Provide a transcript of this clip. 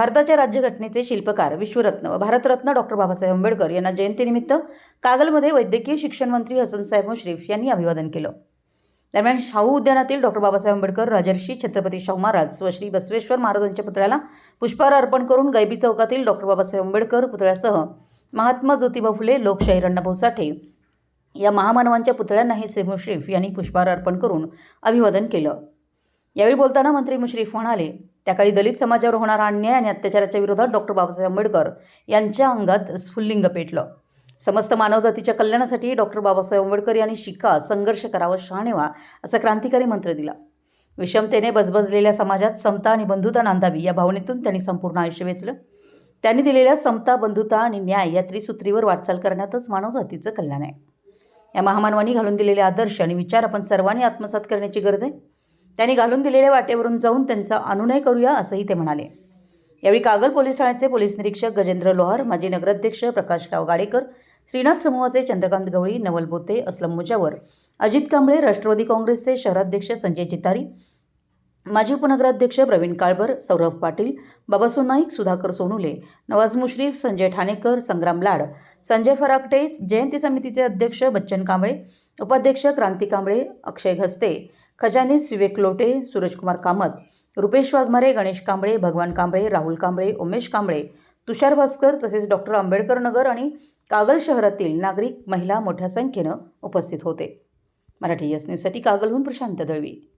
भारताच्या राज्यघटनेचे शिल्पकार विश्वरत्न व भारतरत्न डॉक्टर बाबासाहेब आंबेडकर यांना जयंतीनिमित्त कागलमध्ये वैद्यकीय शिक्षण मंत्री हसनसाहेब मुश्रीफ यांनी अभिवादन केलं. दरम्यान शाहू उद्यानातील डॉक्टर बाबासाहेब आंबेडकर राजर्षी छत्रपती शाहू महाराज व श्री बसवेश्वर महाराजांच्या पुतळ्याला पुष्पहार अर्पण करून गैबी चौकातील डॉक्टर बाबासाहेब आंबेडकर पुतळ्यासह महात्मा ज्योतिबा फुले लोकशाहीर अण्णाभाऊ साठे या महामानवांच्या पुतळ्यांनाही श्री मुश्रीफ यांनी पुष्पहार अर्पण करून अभिवादन केलं. यावेळी बोलताना मंत्री मुश्रीफ म्हणाले त्या काळी दलित समाजावर होणारा अन्याय आणि अत्याचाराच्या विरोधात डॉक्टर बाबासाहेब आंबेडकर यांच्या अंगात स्फुल्लिंग पेटलं. समस्त मानवजातीच्या कल्याणासाठी डॉक्टर बाबासाहेब आंबेडकर यांनी शिका संघर्ष करावा शहाणेवा असं असा क्रांतिकारी मंत्र दिला. विषमतेने बजबजलेल्या समाजात समता आणि बंधुता नांदावी या भावनेतून त्यांनी संपूर्ण आयुष्य वेचलं. त्यांनी दिलेल्या समता बंधुता आणि न्याय या त्रिसूत्रीवर वाटचाल करण्यातच मानवजातीचं कल्याण आहे. या महामानवानी घालून दिलेले आदर्श आणि विचार आपण सर्वांनी आत्मसात करण्याची गरज आहे. त्यांनी घालून दिलेल्या वाटेवरून जाऊन त्यांचा अनुनय करूया असंही ते म्हणाले. यावेळी कागल पोलीस ठाण्याचे पोलीस निरीक्षक गजेंद्र लोहार माजी नगराध्यक्ष प्रकाशराव गाडेकर श्रीनाथ समूहाचे चंद्रकांत गवळी नवल बोते असलम मुजावर अजित कांबळे राष्ट्रवादी काँग्रेसचे शहराध्यक्ष संजय चितारी माजी उपनगराध्यक्ष प्रवीण काळबर सौरभ पाटील बाबासो नाईक सुधाकर सोनुले नवाज मुश्रीफ संजय ठाणेकर संग्राम लाड संजय फराकटे जयंती समितीचे अध्यक्ष बच्चन कांबळे उपाध्यक्ष क्रांती कांबळे अक्षय घस्ते खजानीस विवेक लोटे सूरजकुमार कामत रुपेश वाघमारे गणेश कांबळे भगवान कांबळे राहुल कांबळे उमेश कांबळे तुषार भास्कर तसेच डॉक्टर आंबेडकर नगर आणि कागल शहरातील नागरिक महिला मोठ्या संख्येनं उपस्थित होते. मराठी यस न्यूजसाठी कागलहून प्रशांत दळवी.